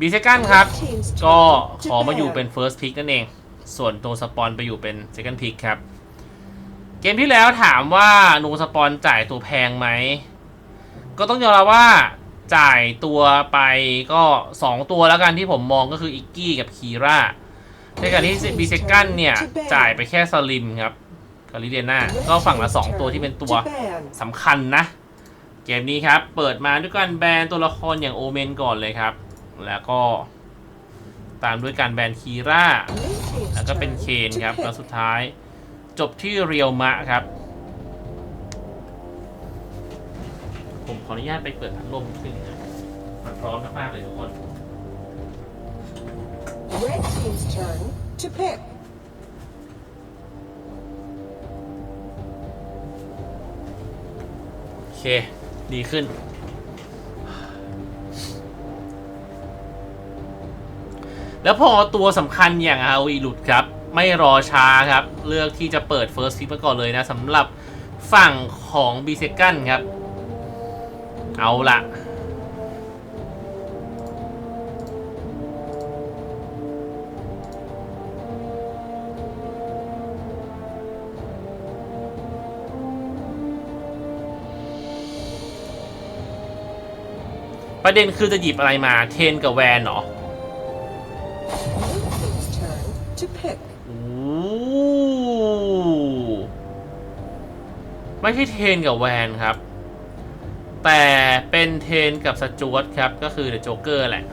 บีเซกันครับ ก็ขอมาอยู่เป็น First Pick นั่นเอง ส่วนตัวสปอนไปอยู่เป็น Second Pick ครับ เกมที่แล้วถามว่านูสปอนจ่ายตัวแพงไหม ก็ต้องยอมรับว่าจ่ายตัวไปก็ 2 ตัวแล้วกันที่ผมมองก็คืออิกกี้กับคีร่าในขณะที่บีเซกันเนี่ย จ่ายไปแค่สลิมครับกับลิเดียนาก็ฝั่งละ 2 ตัวที่เป็นตัวสำคัญนะ เกมนี้ครับ เปิดมาด้วยการแบนตัวละครอย่างโอเมนก่อนเลยครับ แล้วก็ ตามด้วยการแบนคีร่า แล้วก็เป็นเคนครับ แล้วสุดท้ายจบที่เรียวมะครับ ผมขออนุญาตไปเปิดพัดลมขึ้นงนะมันร้อนมากๆเลยทุกคน Red team's turn to pick. โอเค ดีขึ้น แล้วพอตัวสำคัญอย่างอาวีหลุดครับ ไม่รอช้าครับ เลือกที่จะเปิด First Pick มาก่อนเลยนะสำหรับฝั่งของ b ีเซกันครับ เอาละประเด็นคือจะหยิบอะไรมาเทนกับแวนเหรอ ไม่ใช่เทนกับแวนครับ แต่เป็นเทนกับสจวตครับ ก็คือเดอะโจ๊กเกอร์แหละ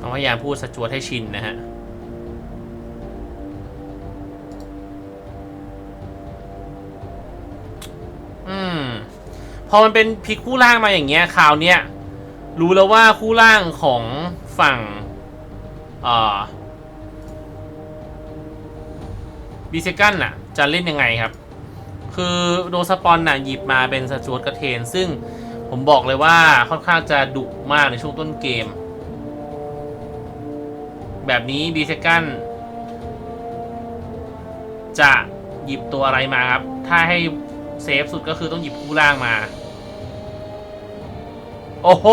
ต้องพยายามพูดสจวตให้ชินนะฮะอืมพอมันเป็นพิกคู่ล่างมาอย่างเงี้ยคราวเนี้ยรู้แล้วว่าคู่ล่างของฝั่งอ่อบีเซกันน่ะ จะเล่นยังไงครับ คือโดสปอนน่ะหยิบมาเป็นสจวตกระเทน ซึ่งผมบอกเลยว่าค่อนข้างจะดุมากในช่วงต้นเกม แบบนี้บีเซกันจะหยิบตัวอะไรมาครับ ถ้าให้เซฟสุดก็คือต้องหยิบคู่ล่างมา โอ้โห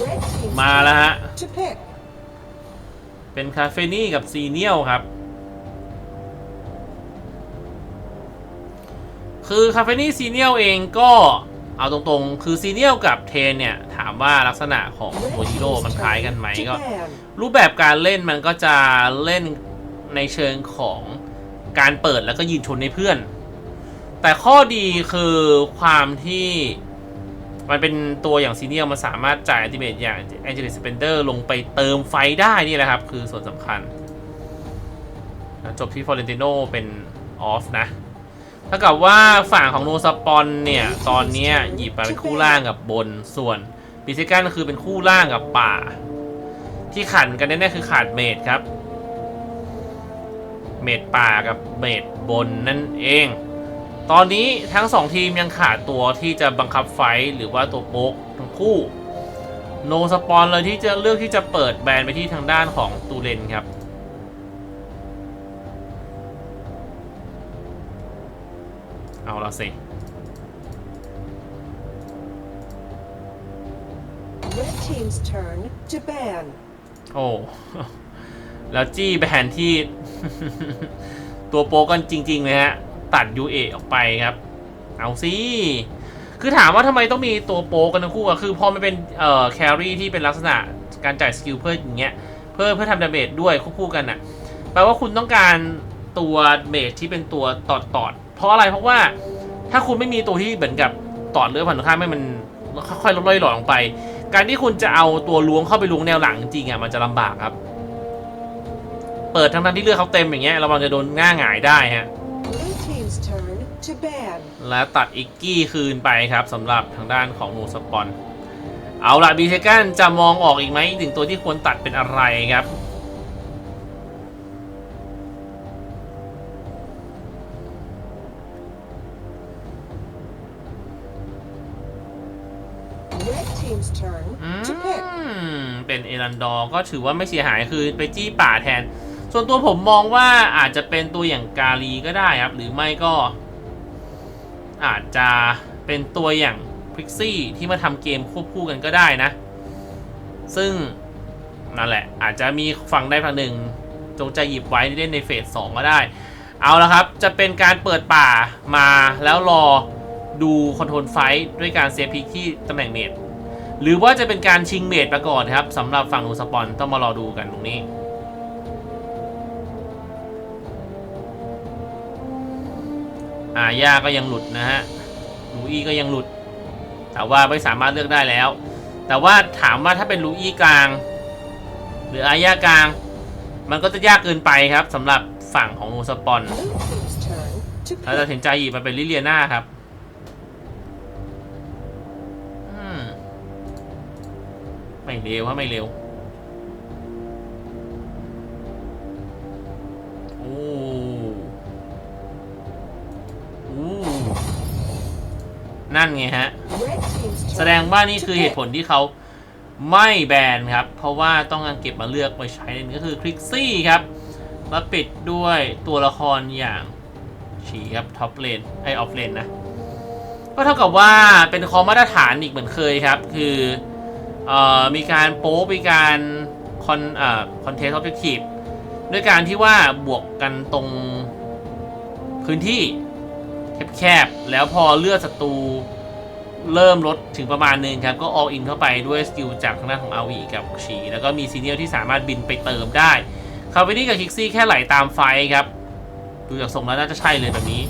Red team's มาแล้วฮะ turn to pick. เป็นคาเฟนี่กับซีเนียลครับ คือคาเฟนี่ซีเนียลเองก็เอาตรงๆ คือซีเนียลกับเทนเนี่ย ถามว่าลักษณะของตัวฮีโร่มันคล้ายกันไหมก็ To ban. รูปแบบการเล่นมันก็จะเล่นในเชิงของการเปิดแล้วก็ยืนชนในเพื่อน แต่ข้อดีคือความที่มันเป็นตัวอย่างซีเนียลมันสามารถจ่ายอัลติเมทอย่าง a n g e l i c Spender ลงไปเติมไฟได้นี่แหละครับ คือส่วนสำคัญ จบที่ฟอร์เรนติโนเป็นออฟนะเท่ากับว่าฝั่งของโนสปอนเนี่ย ตอนนี้หยิบมาเป็นคู่ล่างกับบนส่วนบิซิกันก็คือเป็นคู่ล่างกับป่า ที่ขันกันแน่ๆคือขาดเมดครับ เมดป่ากับเมดบนนั่นเอง ตอนนี้ทั้งสองทีมยังขาดตัวที่จะบังคับไฟหรือว่าตัวโป๊กทั้งคู่โนสปอนเลยที่จะเลือกที่จะเปิดแบนไปที่ทางด้านของตูเลนครับ เอาละสิ Red team's turn to ban. โอ้แล้วจี้แบนที่ ตัวโป๊กกันจริงๆเลยฮะ ตัด UA ออกไปครับ เอาสิคือถามว่าทำไมต้องมีตัวโป๊กกันทั้งคู่อะคือพอมันเป็นเอ่อแครี่ที่เป็นลักษณะการจ่ายสกิลเพื่ออย่างเงี้ยเพื่อเพื่อทำดาเมจด้วยควบคู่กันอะแปลว่าคุณต้องการตัวเมจที่เป็นตัวตอดตอดๆ เพราะอะไรเพราะว่าถ้าคุณไม่มีตัวที่เหมือนกับตอดเลือดผ่านตรงข้ามให้มันค่อยๆลดล่อยหล่อลงไป การที่คุณจะเอาตัวล้วงเข้าไปล้วงแนวหลังจริงอะมันจะลำบากครับ เปิดทั้งนั้นที่เลือดเขาเต็มอย่างเงี้ยระวังจะโดนง่าหงายได้ฮะและตัดอิกกี้คืนไปครับสำหรับทางด้านของนูสปอน เอาละบีเซกันจะมองออกอีกไหมถึงตัวที่ควรตัดเป็นอะไรครับ อืม เป็นเอรันดอร์ก็ถือว่าไม่เสียหายคือไปจี้ป่าแทน ส่วนตัวผมมองว่าอาจจะเป็นตัวอย่างกาลีก็ได้ครับ หรือไม่ก็ อาจจะเป็นตัวอย่างคริกซี่ที่มาทำเกมควบคู่กันก็ได้นะ ซึ่งนั่นแหละ อาจจะมีฝั่งใดฝั่งหนึ่ง จงใจหยิบไว้เล่นในเฟส2ก็ได้ เอาละครับ จะเป็นการเปิดป่ามาแล้วรอ ดูคอนโทรลไฟท์ด้วยการเซฟพิกที่ตำแหน่งเมดหรือว่าจะเป็นการชิงเมดมาก่อนครับสำหรับฝั่งนูสปอนต้องมารอดูกันตรงนี้อาญาก็ยังหลุดนะฮะลูอี้ก็ยังหลุด แต่ว่าไม่สามารถเลือกได้แล้ว แต่ว่าถามว่าถ้าเป็นลูอี้กลาง หรืออาญากลาง มันก็จะยากเกินไปครับสำหรับฝั่งของนูสปอน Blue team's turn to ถ้าตัด pick. สินใจหยิบมาเป็นลิเลียนาครับ ไม่เร็วฮะไม่เร็ว โอ้โอ้นั่นไงฮะ Red team's turn แสดงว่านี่คือ to เหตุผลที่เขาไม่แบนครับ เพราะว่าต้องการเก็บมาเลือกมาใช้นั่นก็คือคลิกซี่ครับ แล้วปิดด้วยตัวละครอย่างฉีครับท็อปเลนไอออฟเลนนะ ก็เท่ากับว่าเป็นคอมมาตรฐานอีกเหมือนเคยครับ คือ เอ่อมีการโป๊มีการคอนเอ่อคอนเทสต์ออบเจกตีฟด้วยการที่ว่าบวกกันตรงพื้นที่แคบๆ แล้วพอเลือดศัตรูเริ่มลดถึงประมาณหนึงครับ ก็ all in เข้าไปด้วยสกิลจากทางด้านของอาวีกับชี แล้วก็มีซีเนียลที่สามารถบินไปเติมได้คาเวนี่กับคิกซี่แค่ไหลตามไฟครับ ดูจากทรงแล้วน่าจะใช่เลยแบบนี้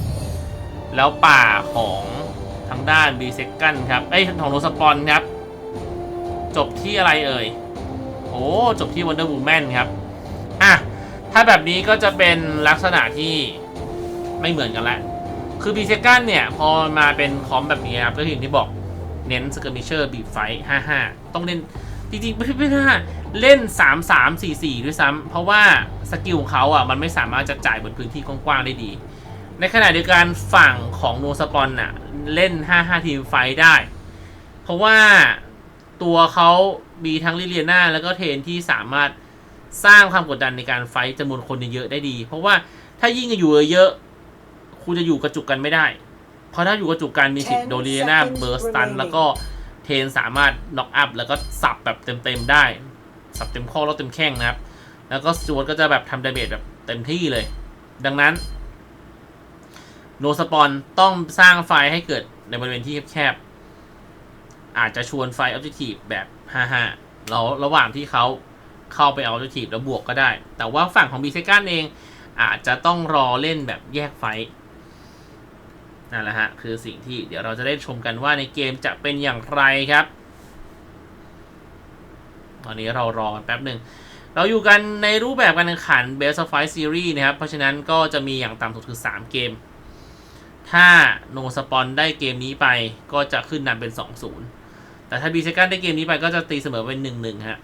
แล้วป่าของทางด้านบีเซกันครับเอ้ของโนสปอนครับ จบที่อะไรเอ่ย โอ้ จบที่ Wonder Woman ครับ อะ ถ้าแบบนี้ก็จะเป็นลักษณะที่ไม่เหมือนกันละคือบีเซกันเนี่ย พอมาเป็นคอมแบบนี้ครับก็อย่างที่บอกเน้นสเกอร์มิเชอร์บีไฟห้าห้าต้องเล่น จริงๆ ไม่ใช่ไม่ห้าเล่น3 3 4 4ด้วยซ้ำเพราะว่าสกิลของเขาอะ มันไม่สามารถจะจ่ายบนพื้นที่กว้างๆ ได้ดี ในขณะเดียวกันฝั่งของโนสปอนน่ะ เล่น5 5ทีมไฟได้ เพราะว่า ตัวเขามีทั้งลิเลียนาแล้วก็เทนที่สามารถสร้างความกดดันในการไฟท์จำนวนคนเยอะๆได้ดี เพราะว่าถ้ายิ่งอยู่เยอะๆคุณจะอยู่กระจุกกันไม่ได้ เพราะถ้าอยู่กระจุกกันมีสิทธิ์โดนลิเลียนาเบอร์สตัน แล้วก็เทนสามารถน็อกอัพแล้วก็สับแบบเต็มๆได้ สับเต็มข้อแล้วเต็มแข้งนะครับ แล้วก็สจวตก็จะแบบทำดาเมจแบบเต็มที่เลย ดังนั้นโนสปอนต้องสร้างไฟล์ให้เกิดในบริเวณที่แคบๆ อาจจะชวนไฟออบเจกตีฟแบบ5-5แล้วระหว่างที่เขาเข้าไปเอาออบเจกตีฟแล้วบวกก็ได้ แต่ว่าฝั่งของบีเซกันเอง อาจจะต้องรอเล่นแบบแยกไฟนั่นแหละฮะ คือสิ่งที่เดี๋ยวเราจะได้ชมกันว่าในเกมจะเป็นอย่างไรครับ ตอนนี้เรารอแป๊บหนึ่ง เราอยู่กันในรูปแบบการแข่งขัน Best of Five Series นะครับ เพราะฉะนั้นก็จะมีอย่างต่ำสุดคือ 3 เกม ถ้า No Spawn ได้เกมนี้ไปก็จะขึ้นนำเป็น 2-0 แต่ถ้า B Second ได้เกมนี้ไปก็จะตีเสมอเป็น1-1ฮะ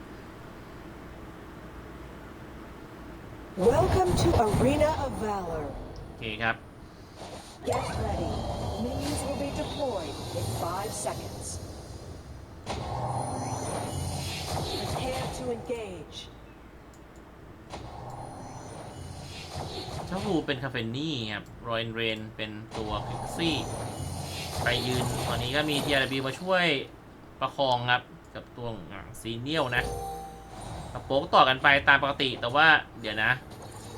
Welcome to Arena of Valor. โอเคครับ Get ready. Minions will be deployed in five seconds. Prepare to engage. เจ้าบูเป็นคาเฟนนี่ครับรอยเรนเป็นตัวพิกซี่ ไปยืนตอนนี้ก็มี TRW มาช่วย ประคองครับ กับตัวซีเนียลนะกระโปกต่อกันไปตามปกติแต่ว่าเดี๋ยวนะ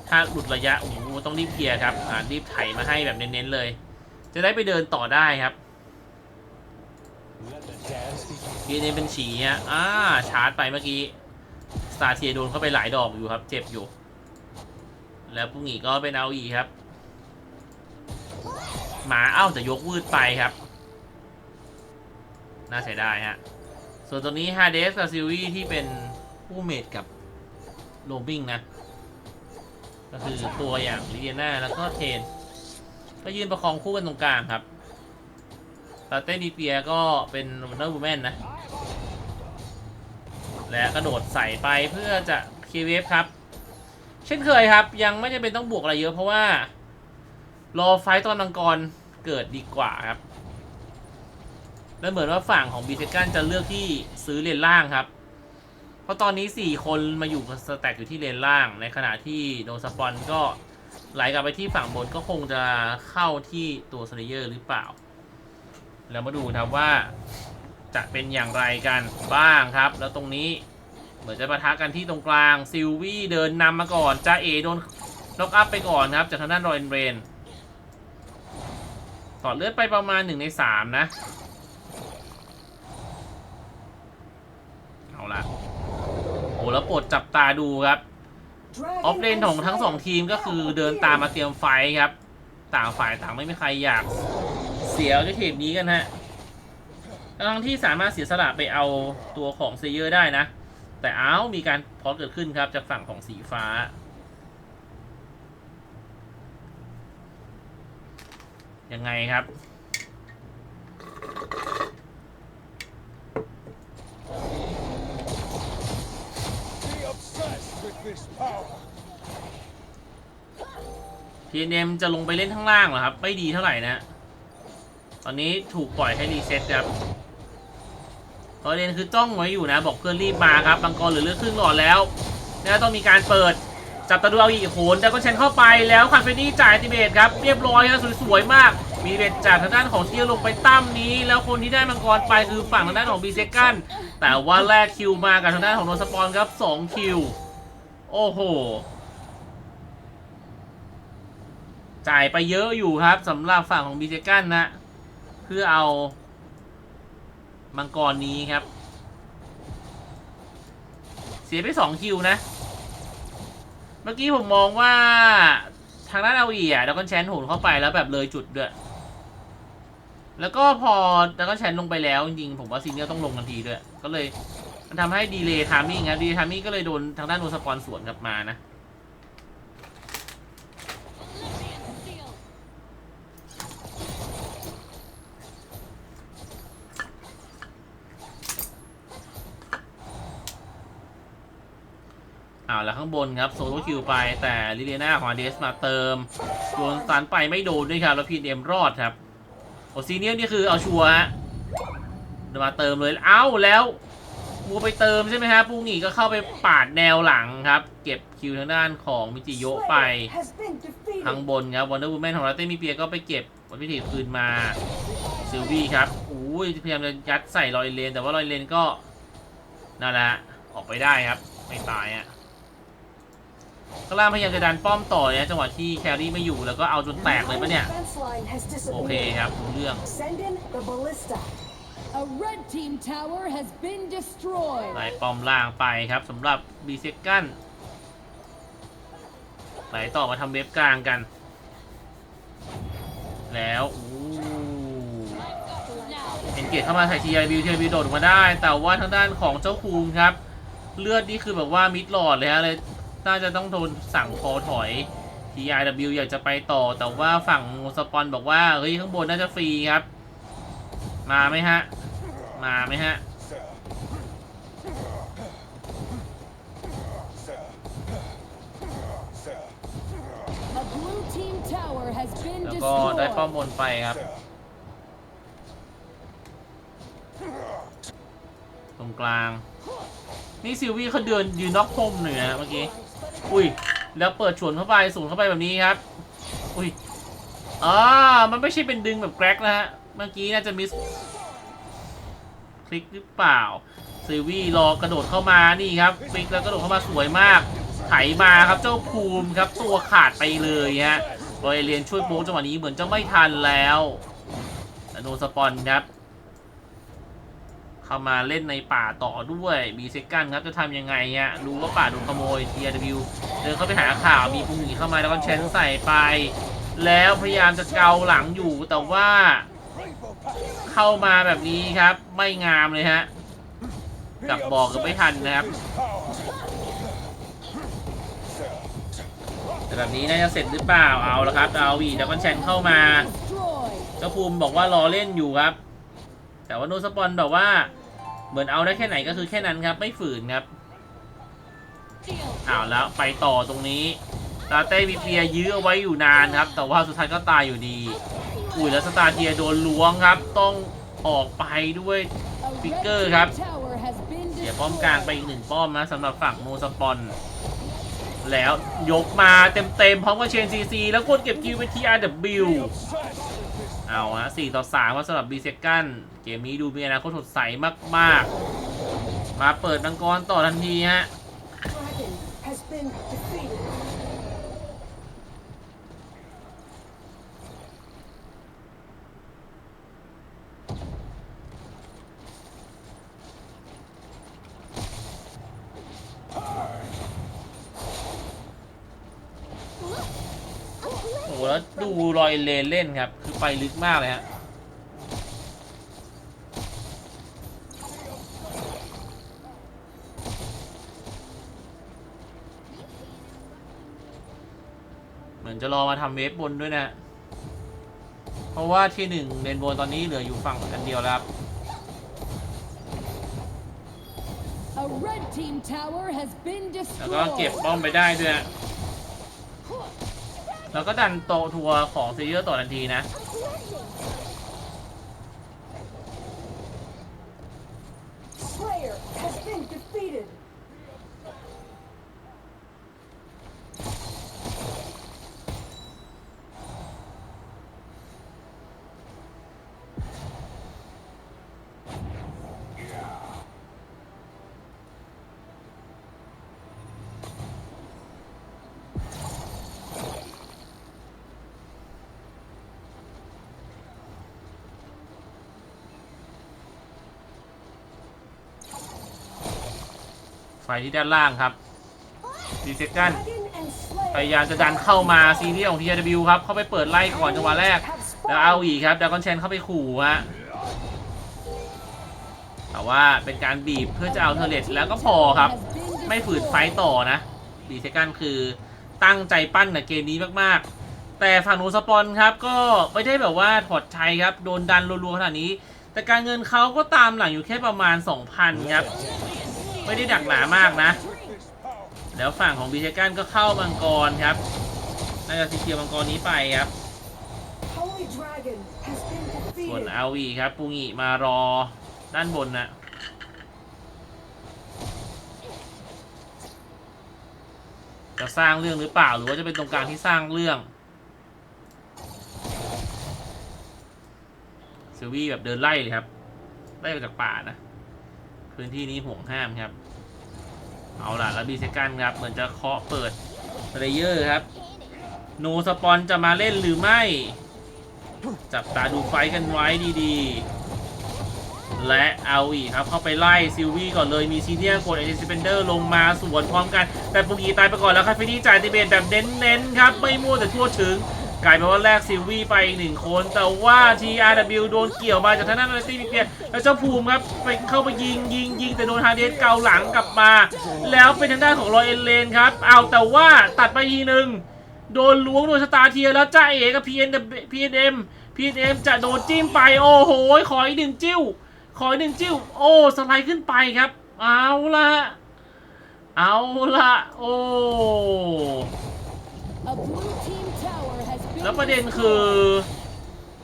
ถ้าหลุดระยะโอ้โหต้องรีบเคลียร์ครับอ่ารีบไถมาให้แบบเน้นๆเลย จะได้ไปเดินต่อได้ครับยีนี่เป็นฉีฮะอ่าชาร์จไปเมื่อกี้สตาร์เทียโดนเข้าไปหลายดอกอยู่ครับ เจ็บอยู่ แล้วปุ้งอีก็เป็นเอาอีครับ หมาเอ้าแต่ยกวืดไปครับ น่าเสียดายฮะ ส่วนตรงนี้ฮาเดสกับซิลวี่ที่เป็นผู้เมดกับโรบิงนะ ก็คือตัวอย่างลิเดียนาแล้วก็เทน ก็ยืนประคองคู่กันตรงกลางครับตาเต้ดีเปียก็เป็นวันเดอร์วูแมนนะ และกระโดดใส่ไปเพื่อจะคีเวฟครับ เช่นเคยครับ ยังไม่จำเป็นต้องบวกอะไรเยอะเพราะว่า รอไฟต์ตอนมังกรเกิดดีกว่าครับ แล้วเหมือนว่าฝั่งของบีเซกันจะเลือกที่ซื้อเลนล่างครับ เพราะตอนนี้ 4 คนมาอยู่สแต็กอยู่ที่เลนล่าง ในขณะที่โดนสปอนก็ไหลกลับไปที่ฝั่งบนก็คงจะเข้าที่ตัวสเลเยอร์หรือเปล่า แล้วมาดูนะครับว่าจะเป็นอย่างไรกันบ้างครับ แล้วตรงนี้เหมือนจะปะทะกันที่ตรงกลางซิลวี่เดินนำมาก่อนจ้าเอโดนล็อกอัพไปก่อนครับจากทางด้านรอยเรนต่อเลือดไปประมาณ1ใน3นะเอาละโอ้ แล้วโปรดจับตาดูครับ ออฟเลนของทั้งสองทีมก็คือเดินตามมาเตรียมไฟท์ครับ ต่างฝ่ายต่างไม่มีใครอยากเสียด้วยเทปนี้กันฮะทั้งที่สามารถเสียสละไปเอาตัวของเซเยอร์ได้นะ แต่เอ้ามีการพอสเกิดขึ้นครับจากฝั่งของสีฟ้ายังไงครับ Be obsessed with this power. TNM จะลงไปเล่นข้างล่างเหรอครับ ไม่ดีเท่าไหร่นะ ตอนนี้ถูกปล่อยให้รีเซ็ตครับประเด็นคือจ้องไว้อยู่นะ บอกเพื่อนรีบมาครับบังกรหลือเลือดครึ่งหลอดแล้วนะต้องมีการเปิดจับตะดูเอาอีกโหนแต่ก็เชนเข้าไปแล้วคาเฟนี่จ่ายติเบตครับ เรียบร้อยครับสวยๆมาก มีเบตจากทางด้านของเทียลงไปตั้มนี้ แล้วคนที่ได้มังกรไปคือฝั่งทางด้านของบีเซกันแต่ว่าแลกคิวมากับทางด้านของโนสปอนครับ2คิว โอ้โห จ่ายไปเยอะอยู่ครับสำหรับฝั่งของบีเจกันนะ เพื่อเอา มังกรนี้ครับ เสียไปสองคิวนะ เมื่อกี้ผมมองว่าทางด้านเอาอีอะดักกอนแชนโหนเข้าไปแล้วแบบเลยจุดด้วย แล้วก็พอดักกอนแชนลงไปแล้วจริงๆผมว่าซีเนียร์ต้องลงทันทีด้วย ก็เลย มันทำให้ดีเลย์ทามิ่งครับดีเลย์ทามิ่งก็เลยโดนทางด้านโนสปอนสวนกลับมานะ เอาแล้วข้างบนครับโซโลคิวไปแต่ลิเลียนาของเดสมาเติมโดนสตันไปไม่โดนด้วยครับ แล้วพีเอ็มรอดครับ โอซีเนียนี่คือเอาชัวร์ฮะเดี๋ยวมาเติมเลย เอ้าแล้ว มัวไปเติมใช่ไหมฮะปูงีก็เข้าไปปาดแนวหลังครับ เก็บคิวทางด้านของมิจิโยะไปทางบนครับวันเดอร์วูแมนของลาเต้มีเปียก็ไปเก็บวันพิธีคืนมาซิลวี่ครับอุ้ยพยายามจะยัดใส่ลอยเลน แต่ว่าลอยเลนก็นั่นแหละออกไปได้ครับ ไม่ตายอะข้างล่างพยายามจะดันป้อมต่อนี่ยจังหวะที่แครี่ไม่อยู่แล้วก็เอาจนแตกเลยปะเนี่ย โอเคครับรู้เรื่อง A red team tower has been destroyed. ไหลป้อมล่างไปครับสำหรับบีเซกันไหลต่อมาทำเว็บกลางกัน แล้วอู้เอ็นเกตเข้ามาใส่ทีไอบิวทีไอบิวโดดออกมาได้ แต่ว่าทางด้านของเจ้าคูงครับ เลือดนี่คือแบบว่ามิดหลอดเลยฮะเลยน่าจะต้องโดนสั่งคอถอย TIW อยากจะไปต่อแต่ว่าฝั่งสปอนบอกว่า เฮ้ย ข้างบนน่าจะฟรีครับ มาไหมฮะ มาไหมฮะ แล้วก็ได้ป้อมบนไปครับ ตรงกลาง นี่ซิลวี่เขาเดินยืนนอกพรมหน่อยนะเมื่อกี้ อุ้ย แล้วเปิดชวนเข้าไปสูนเข้าไปแบบนี้ครับ อุ้ยอ่ามันไม่ใช่เป็นดึงแบบแกร็กนะฮะ เมื่อกี้น่าจะมิสคลิกหรือเปล่าซิลวี่รอกระโดดเข้ามานี่ครับคลิกแล้วกระโดดเข้ามาสวยมาก ไถมาครับเจ้าภูมิครับตัวขาดไปเลยฮะรอยเรียนช่วยโป๊กจังหวะนี้เหมือนจะไม่ทันแล้วโดนสปอนครับเข้ามาเล่นในป่าต่อด้วยบีเซกันครับจะทำยังไงฮะรู้ว่าป่าโดนขโมย TRW เดินเข้าไปหาข่าวมีปุงหนีเข้ามาแล้วก็เชนใส่ไป แล้วพยายามจะเกาหลังอยู่แต่ว่า เข้ามาแบบนี้ครับ ไม่งามเลยฮะกับบอกกันไม่ทันนะครับแต่แบบนี้น่าจะเสร็จหรือเปล่าเอาละครับเอาวีแล้วก็แชนเข้ามาเจ้าภูมิบอกว่ารอเล่นอยู่ครับ แต่ว่าโนสปอนบอกว่าเหมือนเอาได้แค่ไหนก็คือแค่นั้นครับ ไม่ฝืนครับอ้าวแล้วไปต่อตรงนี้ตาเต้มีเปียยื้อเอาไว้อยู่นานครับ แต่ว่าสุดท้ายก็ตายอยู่ดี อุ้ยแล้วสตาร์เทียโดนล้วงครับ ต้องออกไปด้วย A red Picker team ครับ เสียป้อมกลางไปอีกหนึ่งป้อมนะสำหรับฝั่งโนสปอน แล้วยกมาเต็มๆพร้อมกับเชนซีซีแล้วกดเก็บคิวไป TRW Be obsessed with this เอาฮะสี่ต่อสามว่าสำหรับบีเซกันเกมนี้ดูมีอนาคตสดใสมากๆ มาเปิดมังกรต่อทันทีฮะ Dragon has been defeated. โอ้โหแล้วดูรอย เลนเล่นครับ คือไปลึกมากเลยฮะเหมือนจะรอมาทำเวฟบนด้วยนะ เพราะว่าที่หนึ่งเลนบนตอนนี้เหลืออยู่ฝั่งกันเดียวแล้วครับ A red team tower has been แล้วก็เก็บ destroyed. ป้อมไปได้ด้วยนะ แล้วก็ดันโตทัวร์ของซีเรียต่อทันทีนะ Slayer has been defeated. ไฟ ที่ด้านล่างครับดีเซกันพยายามจะดันเข้ามาซีเรียของ TW ครับ เข้าไปเปิดไล่ก่อนจังหวะแรก แล้วเอาอีกครับดากอนเชนเข้าไปขู่ฮะแต่ว่าเป็นการบีบเพื่อจะเอาเทเลตแล้วก็พอครับ ไม่ฝืนไฟต์ต่อนะดีเซกันคือตั้งใจปั้นในเกมนี้มากๆ แต่ฝั่งนูสปอนครับ ก็ไม่ได้แบบว่าถอดชัยครับ โดนดันรัวๆขนาดนี้ แต่การเงินเขาก็ตามหลังอยู่แค่ประมาณ 2,000 ครับ ไม่ได้ดักหนามากนะ แล้วฝั่งของบีเซกันก็เข้ามังกรครับ น่าจะซีเคียวมังกรนี้ไปครับ ส่วน defeated. อาวีครับปูงิมารอด้านบนนะจะสร้างเรื่องหรือเปล่าหรือว่าจะเป็นตรงกลางที่สร้างเรื่องซิวี่แบบเดินไล่เลยครับไล่ออกจากป่านะ พื้นที่นี้ห่วงห้ามครับ เอาล่ะแล้วบีเซกันครับ เหมือนจะเคาะเปิดเลเยอร์ครับโนสปอนจะมาเล่นหรือไม่ จับตาดูไฟกันไว้ดีๆ และเอาอีกครับ เข้าไปไล่ซิลวี่ก่อนเลยมีซีเนียร์กดเอเจนซิเปนเดอร์ลงมาสวนพร้อมกัน แต่ปุกีตายไปก่อนแล้วคาเฟนี่จ่ายติเบตแบบเน้นๆครับ ไม่มั่วแต่ทั่วถึง กลายเป็นว่าแลกซิลวี่ไปอีกหนึ่งคน แต่ว่า TRW โดนเกี่ยวมาจากทางด้านอาร์ตี้มิเปียแล้วเจ้าภูมิครับไปเข้าไปยิงยิงยิงแต่โดนฮาเดสเกาหลังกลับมา แล้วเป็นทางด้านของรอยเอ็นเลนครับ เอาแต่ว่าตัดไปทีหนึ่งโดนล้วงโดนสตาร์เทียแล้วจ้าเอกับ PN PNM PNM จะโดนจิ้มไปโอ้โหขออีกหนึ่งจิ้ว ขออีกหนึ่งจิ้ว โอ้สไลด์ขึ้นไปครับ เอาละเอาละโอ้ แล้วประเด็นคือ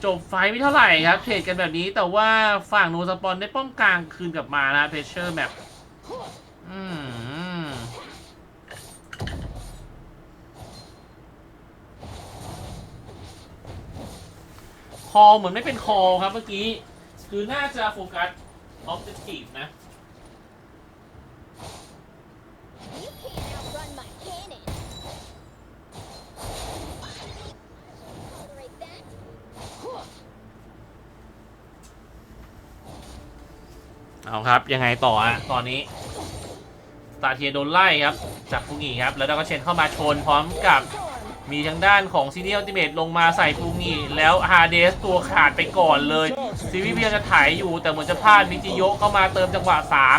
จบไฟไม่เท่าไหร่ครับ เทรดกันแบบนี้แต่ว่าฝั่งโนสปอนได้ป้อมกลางคืนกลับมานะเพชเชอร์แบบอืมคอเหมือนไม่เป็นคอครับเมื่อกี้ คือน่าจะโฟกัสออบเจกตีฟนะ เอาครับยังไงต่ออะตอนนี้สตาเทียโดนไล่ครับจากฟูงีครับแล้วดาก็เชนเข้ามาชนพร้อมกับมีทางด้านของซีเนียลติเมตลงมาใส่ฟูงีแล้วฮาเดสตัวขาดไปก่อนเลยซีวีเพียงจะถ่ายอยู่แต่เหมือนจะพลาดมิจิโยเข้ามาเติมจังหวะ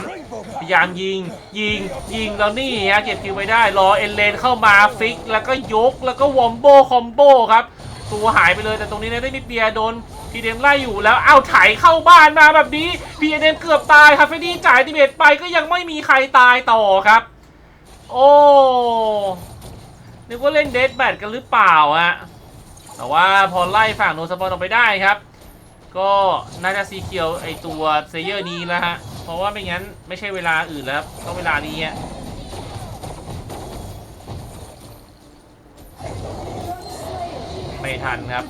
3 พยายามยิงยิงยิงแล้วนี่ฮะเก็บคิวไปได้รอเอลเลนเข้ามาฟิก แล้วก็ยกแล้วก็วอมโบคอมโบครับตัวหายไปเลยแต่ตรงนี้เนี่ยได้มิเปียโดน พีเดมไล่อยู่แล้วเอาไถเข้าบ้านมาแบบนี้พีเดมเกือบตายครับเฟรดดี้จ่ายติเมตไปก็ยังไม่มีใครตายต่อครับ โอ้นึกว่าเล่นเดดแบทกันหรือเปล่าฮะแต่ว่าพอไล่ฝั่งโนสปอนออกไปได้ครับ ก็น่าจะซีเคียวไอตัวเซเยอร์นี้แล้วฮะ เพราะว่าไม่งั้นไม่ใช่เวลาอื่นแล้วต้องเวลานี้ฮะไม่ทันครับ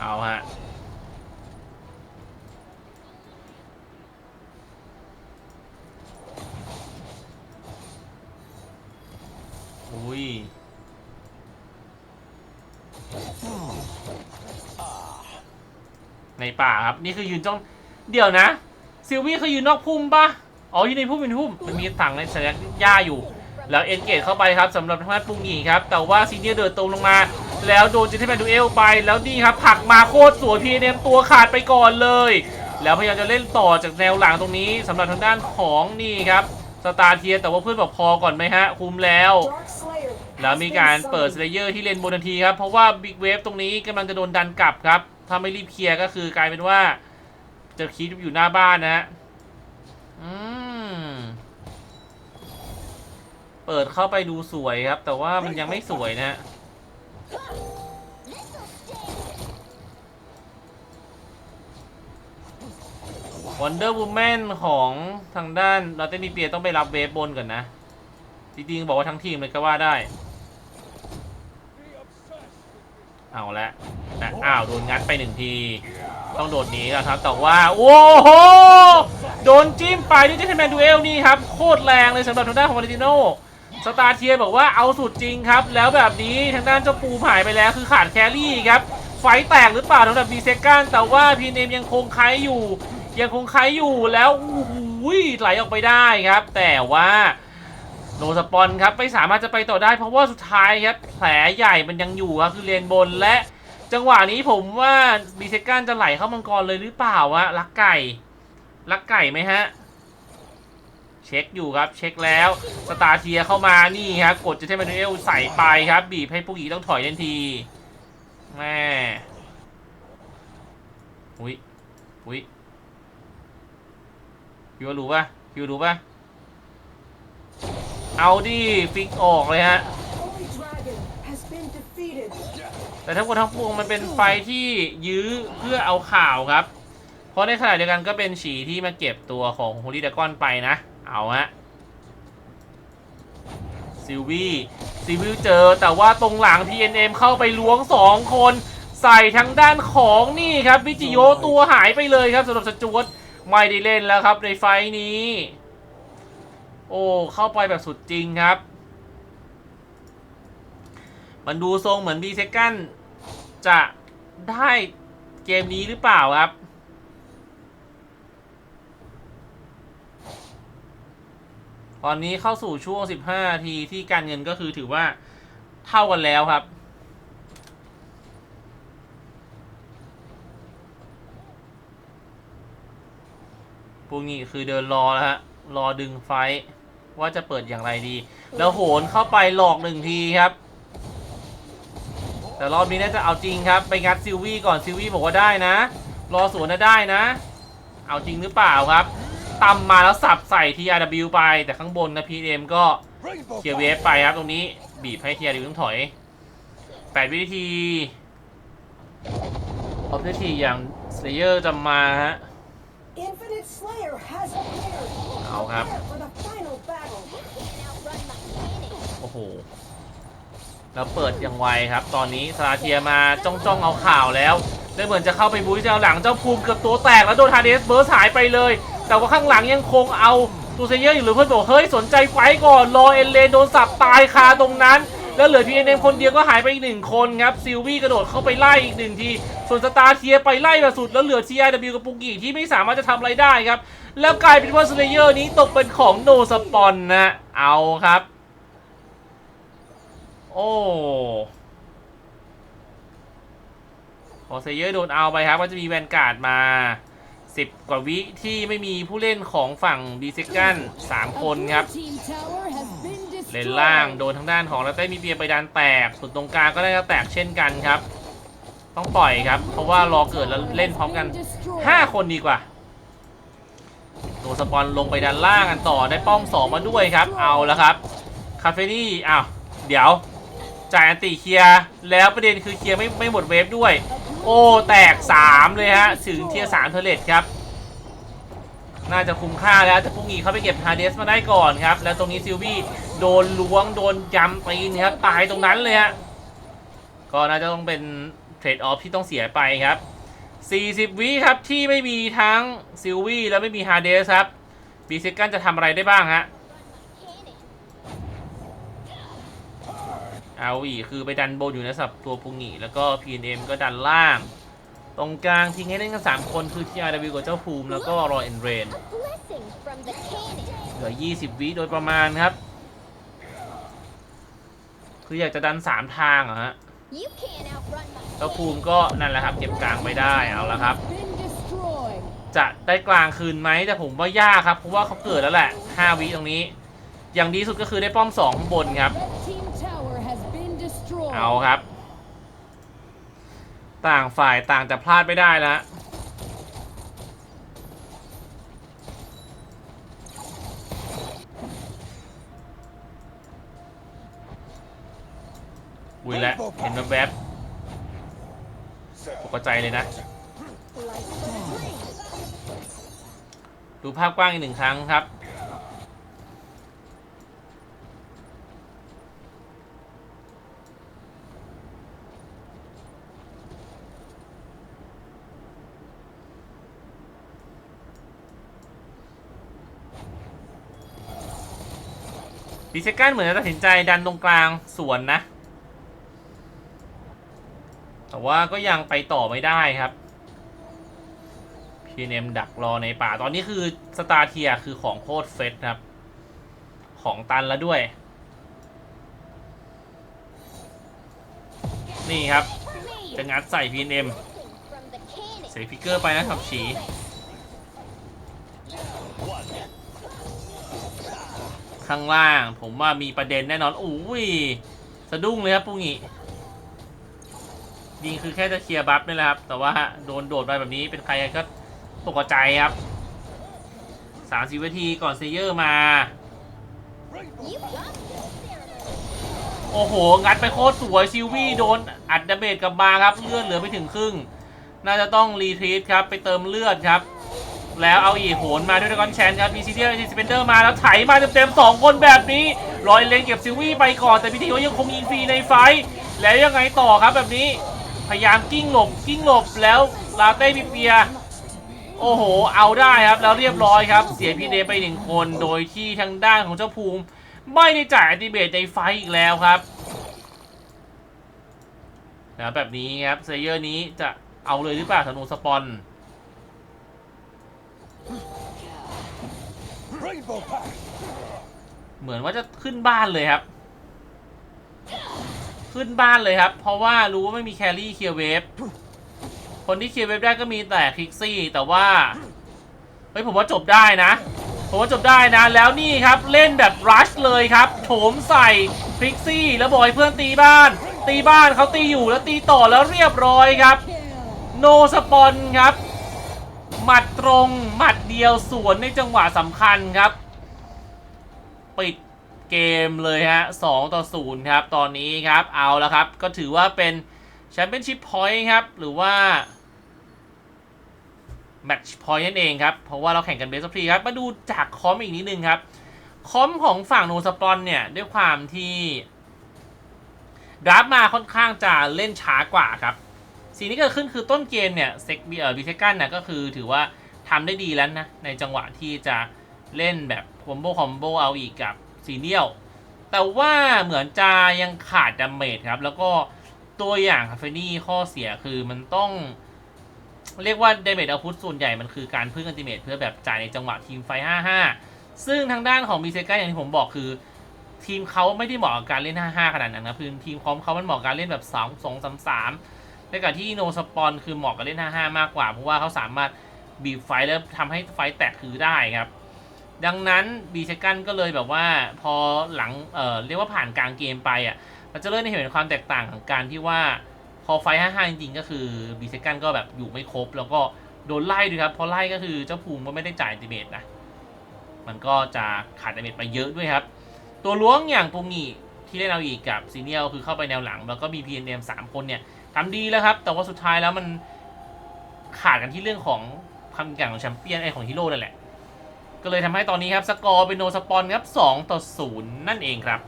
เอาฮะอุ้ยในป่าครับ นี่คือยืนจ้อง เดี๋ยวนะ ซิลวี่เขายืนนอกพุ่มปะอ๋อยืนในพุ่มเป็นพุ่ม มันมีถังในสัญญาหญ้าอยู่ แล้วเอ็นเกตเข้าไปครับสำหรับทางด้านปุงหญิงครับ แต่ว่าซีเนียเดินตรงลงมา แล้วโดนจิทเทแมนดูเอลไปแล้วนี่ครับผักมาโคตรสวยพีเอ็มตัวขาดไปก่อนเลย แล้วพยายามจะเล่นต่อจากแนวหลังตรงนี้สำหรับทางด้านของนี่ครับสตาร์เทียแต่ว่าเพื่อนบอกพอก่อนไหมฮะ คุมแล้ว แล้วมีการเปิดส summoned. เลเยอร์ที่เลนบนทันทีครับ เพราะว่าบิ๊กเวฟตรงนี้กำลังจะโดนดันกลับครับ ถ้าไม่รีบเคลียร์ก็คือกลายเป็นว่า จะคิดอยู่หน้าบ้านนะฮะอืมเปิดเข้าไปดูสวยครับ แต่ว่ามันยังไม่สวยนะฮะ วันเดอร์วูแมนของทางด้านลอตเตมีเปียต้องไปรับเวฟบนก่อนนะ จริงๆ บอกว่าทั้งทีมเลยก็ว่าได้ เอาละนะอ้าวโดนงัดไปหนึ่งที ต้องโดดหนีแล้วครับ แต่ว่า โอ้โห โดนจิ้มไปด้วยเจสแมนดูเอลนี่ครับ โคตรแรงเลยสำหรับทางด้านของวาเลนติโน สตาร์เทียบอกว่าเอาสุดจริงครับ แล้วแบบนี้ทางด้านเจ้าปูหายไปแล้วคือขาดแครี่ครับไฟแตกหรือเปล่าสำหรับบีเซกันแต่ว่าพีเนมยังคงไคอยู่ ยังคงไคอยู่แล้วโอ้โหไหลออกไปได้ครับ แต่ว่าโนสปอนครับไม่สามารถจะไปต่อได้เพราะว่าสุดท้ายครับแผลใหญ่มันยังอยู่ครับคือเลนบนและจังหวะนี้ผมว่าบีเซกันจะไหลเข้ามังกรเลยหรือเปล่าวะลักไก่ลักไก่ไหมฮะ เช็คอยู่ครับเช็คแล้วสตาร์เทียเข้ามานี่ครับกดเจเทมานูเอลใส่ไปครับบีบให้พวกอีต้องถอยทันทีแม่อุ้ยอุ้ยพี่ว่ารู้ปะพี่ว่ารู้ปะเอาดิฟิกออกเลยฮะแต่ทั้งหมดทั้งปวงมันเป็นไฟที่ยื้อเพื่อเอาข่าวครับ เพราะในขณะเดียวกันก็เป็นฉีที่มาเก็บตัวของโฮลี่ดากอนไปนะ เอาฮะซิลวี่ซิลวิวเจอแต่ว่าตรงหลัง PNM เข้าไปล้วง 2 คน ใส่ทางด้านของนี่ครับวิจิโยตัวหายไปเลยครับสำหรับสจวตไม่ได้เล่นแล้วครับในไฟท์นี้ โอ้เข้าไปแบบสุดจริงครับ มันดูทรงเหมือนบีเซกันจะได้เกมนี้หรือเปล่าครับ ตอนนี้เข้าสู่ช่วง 15นาทีที่การเงินก็คือถือว่าเท่ากันแล้วครับ พวกนี้คือเดินรอแล้วฮะ รอดึงไฟว่าจะเปิดอย่างไรดี แล้วโหนเข้าไปหลอกหนึ่งทีครับ แต่รอบนี้น่าจะเอาจริงครับ ไปงัดซิลวี่ก่อนซิลวี่บอกว่าได้นะ รอสวนนะได้นะ เอาจริงหรือเปล่าครับ ตำมาแล้วสับใส่ TRW ไป แต่ข้างบนนะ PM ก็ Rainbow เคลียร์เวฟไปครับตรงนี้บีบให้ TRW ต้องถอย8วินาทีออบเจทีอย่าง Slayer จะมาฮะ Infinite Slayer has appeared. เอาครับ Prepare for the final battle. Outrun my cannon. โอ้โห แล้วเปิดอย่างไวครับ ตอนนี้สลาเทียมาจ้องจ้องๆเอาข่าวแล้ว แล้วเหมือนจะเข้าไปบู๊เจ้าหลังเจ้าภูมิเกือบตัวแตกแล้วโดนฮาเดสเบิร์สหายไปเลย แต่ว่าข้างหลังยังคงเอาตูเซเยอร์อยู่หรือเพื่อนบอกเฮ้ยสนใจไฟก่อนรอเอเลนโดนสับตายคาตรงนั้น แล้วเหลือพีเอ็นคนเดียวก็หายไปอีกหนึ่งคนครับซิลวี่กระโดดเข้าไปไล่อีกหนึ่งทีส่วนสตาร์เทียไปไล่แบบสุดแล้วเหลือ TIW กับปุกิที่ไม่สามารถจะทำอะไรได้ครับ แล้วกลายเป็นว่าสเลเยอร์นี้ตกเป็นของโนสปอนนะเอาครับ โอ้ พอเซเยอร์โดนเอาไปครับ ก็จะมีแวนการ์ดมา 10 กว่าวิที่ไม่มีผู้เล่นของฝั่งบีเซกัน3คนครับ เลนล่างโดนทางด้านของลาเต้มีเปียไปดันแตก ส่วนตรงกลางก็ได้จะแตกเช่นกันครับ ต้องปล่อยครับ เพราะว่ารอเกิดแล้วเล่นพร้อมกัน 5 คนดีกว่าโดนสปอนลงไปด้านล่างกันต่อได้ป้อง2มาด้วยครับ เอาแล้วครับ คาเฟนี่อ้าวเดี๋ยวจ่ายอันติเคลียร์แล้วประเด็นคือเคลียร์ไม่ไม่หมดเวฟด้วย โอ้แตก 3 เลยฮะถึงเทียร์3เทเลตครับ น่าจะคุ้มค่าแล้วแต่พรุ่งนี้เขาไปเก็บฮาเดสมาได้ก่อนครับ แล้วตรงนี้ซิลวี่โดนล้วงโดนยำตีนครับตายตรงนั้นเลยฮะก็น่าจะต้องเป็นเทรดออฟที่ต้องเสียไปครับ 40 วิครับที่ไม่มีทั้งซิลวี่และไม่มีฮาเดสครับบีเซกันจะทำอะไรได้บ้างฮะ เอาอีกคือไปดันบนอยู่ในสับตัวปุงิแล้วก็ PNM ก็ดันล่าง ตรงกลางทิ้งให้เล่นกัน 3 คนคือ TRW กับเจ้าภูมิ แล้วก็รอเอ็นเรนเหลือ 20 วิโดยประมาณครับ คืออยากจะดัน 3 ทางเหรอฮะเจ้าภูมิก็นั่นแหละครับเก็บกลางไปได้เอาละครับ จะได้กลางคืนไหมแต่ผมว่ายากครับเพราะว่าเขาเกิดแล้วแหละ 5 วิตรงนี้ อย่างดีสุดก็คือได้ป้อม2ข้างบนครับ เอาครับ ต่างฝ่ายต่างจะพลาดไม่ได้แล้วอุ้ยแล้วเห็นแวบๆตกใจเลยนะ ดูภาพกว้างอีกหนึ่งครั้งครับ ดิเซกันเหมือนจะตัดสินใจดันตรงกลางสวนนะ แต่ว่าก็ยังไปต่อไม่ได้ครับ PNM ดักรอในป่าตอนนี้คือสตาร์เทียคือของโคตรเฟสครับ ของตันแล้วด้วย นี่ครับ จะงัดใส่ PNM Blessing from the cannon. เสียฟิกเกอร์ไปนะครับฉี ข้างล่าง ผมว่ามีประเด็นแน่นอนอุ้ยสะดุ้งเลยครับปุงิยิงคือแค่จะเคลียร์บัฟนี่แหละครับ แต่ว่าโดนโดดไปแบบนี้เป็นใครก็ตกใจครับสามสิบวิธีก่อนเซเยอร์มา โอ้โห งัดไปโคตรสวยซิลวี่โดนอัดดาเมจกลับมาครับ เลือดเหลือไม่ถึงครึ่ง น่าจะต้องรีทรีตครับ ไปเติมเลือดครับ แล้วเอาอีกโหนมาด้วยดกอนแชนครับมีซีเดียมีสเปนเดอร์มาแล้วไถมาเต็มๆสองคนแบบนี้รอยเลนเก็บซิวี่ไปก่อนแต่พิธีว่ายังคงยิงฟรีในไฟแล้วยังไงต่อครับแบบนี้พยายามกิ้งหลบกิ้งหลบแล้วลาเต้ปิเปียโอ้โห เอาได้ครับ แล้วเรียบร้อยครับ เสียพีเดไปหนึ่งคนโดยที่ทางด้านของเจ้าภูมิ ไม่ได้จ่ายอติเบตในไฟอีกแล้วครับแล้วแบบนี้ครับเซเยอร์นี้จะเอาเลยหรือเปล่าธนูสปอน เหมือนว่าจะขึ้นบ้านเลยครับ ขึ้นบ้านเลยครับ เพราะว่ารู้ว่าไม่มีแครี่เคลียร์เวฟ คนที่เคลียร์เวฟได้ก็มีแต่คลิกซี่ แต่ว่า เฮ้ยผมว่าจบได้นะ ผมว่าจบได้นะ แล้วนี่ครับเล่นแบบรัชเลยครับโถมใส่คลิกซี่ แล้วบอกให้เพื่อนตีบ้าน ตีบ้านเขาตีอยู่แล้วตีต่อแล้วเรียบร้อยครับ โนสปอนครับ หมัดตรงหมัดเดียวสวนในจังหวะสำคัญครับ ปิดเกมเลยฮะ2ต่อ0ครับ ตอนนี้ครับเอาแล้วครับ ก็ถือว่าเป็นแชมเปี้ยนชิพพอยต์ครับ หรือว่าแมตช์พอยต์นั่นเองครับ เพราะว่าเราแข่งกันเบสต์ฟรีครับ มาดูจากคอมอีกนิดนึงครับ คอมของฝั่งโนสปอนเนี่ย ด้วยความที่ดราฟมาค่อนข้างจะเล่นช้ากว่าครับ สิ่งที่เกิดขึ้นคือต้นเกมเนี่ยเซ็กเอ่อบิเซกันนะก็คือถือว่าทำได้ดีแล้วนะ ในจังหวะที่จะเล่นแบบคอมโบคอมโบเอาอีกกับซีเนียลแต่ว่าเหมือนจะยังขาดดาเมจครับ แล้วก็ตัวอย่างคาเฟนี่ข้อเสียคือมันต้องเรียกว่าดาเมจเอาพุทส่วนใหญ่มันคือการพึ่งอันติเมตเพื่อแบบจ่ายในจังหวะทีมไฟ 5-5 ซึ่งทางด้านของบิเซกันอย่างที่ผมบอกคือ ทีมเขาไม่ได้เหมาะกับการเล่น 5-5 ขนาดนั้นนะคือทีมคอมเขามันเหมาะกับการเล่นแบบ 2 2 3 3 ในขณะที่โนสปอนคือเหมาะกับเล่น 5-5 มากกว่า เพราะว่าเขาสามารถบีบไฟแล้วทำให้ไฟแตกคือได้ครับ ดังนั้นบีเซกันก็เลยแบบว่าพอหลังเอ่อเรียกว่าผ่านกลางเกมไปอะเราจะเริ่มเห็นความแตกต่างของการที่ว่าพอไฟ5-5จริงๆก็คือบีเซกันก็แบบอยู่ไม่ครบ แล้วก็โดนไล่ด้วยครับพอไล่ก็คือเจ้าภูมิก็ไม่ได้จ่ายดิเมตนะมันก็จะขาดดิเมตไปเยอะด้วยครับ ตัวล้วงอย่างปุงีที่เล่นเอาอีกกับซีเนียลคือเข้าไปแนวหลัง แล้วก็มี PNM สามคนเนี่ย ทำดีแล้วครับ แต่ว่าสุดท้ายแล้วมันขาดกันที่เรื่องของความแข่งของแชมเปี้ยนไอของฮีโร่นั่นแหละ ก็เลยทำให้ตอนนี้ครับ สกอร์เป็นโนสปอนครับ2ต่อ0นั่นเองครับ